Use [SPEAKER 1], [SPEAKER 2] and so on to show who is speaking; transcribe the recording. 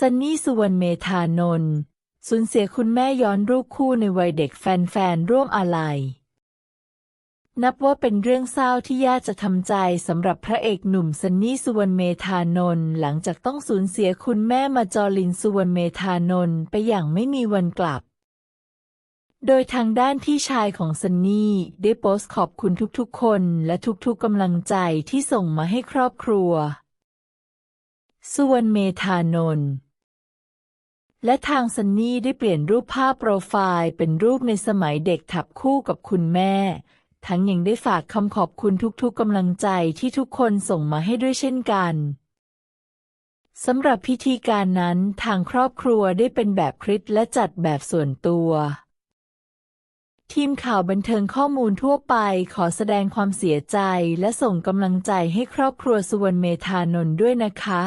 [SPEAKER 1] ซันนี่สุวรรณเมธานนท์สูญเสียคุณแม่ย้อนรูปคู่ในวัยเด็กแฟนๆร่วมอาลัย นับว่าเป็นเรื่องเศร้าที่ยากจะทำใจสำหรับพระเอกหนุ่มซันนี่สุวรรณเมธานนท์หลังจากต้องสูญเสียคุณแม่มาจอลินสุวรรณเมธานนท์ไปอย่างไม่มีวันกลับ โดยทางด้านพี่ชายของซันนี่ได้โพสต์ขอบคุณทุกๆ คนและทุกๆกำลังใจที่ส่งมาให้ครอบครัวสุวรรณเมธานนท์ และทางซันนี่ได้เปลี่ยนรูปภาพโปรไฟล์เป็นรูปในสมัยเด็กถับคู่กับคุณแม่ ทั้งยังได้ฝากคำขอบคุณทุกๆกำลังใจที่ทุกคนส่งมาให้ด้วยเช่นกันสำหรับพิธีการนั้นทางครอบครัวได้เป็นแบบคริสต์และจัดแบบส่วนตัว ทีมข่าวบันเทิงข้อมูลทั่วไปขอแสดงความเสียใจและส่งกำลังใจให้ครอบครัวสุวรรณเมธานนท์ด้วยนะคะ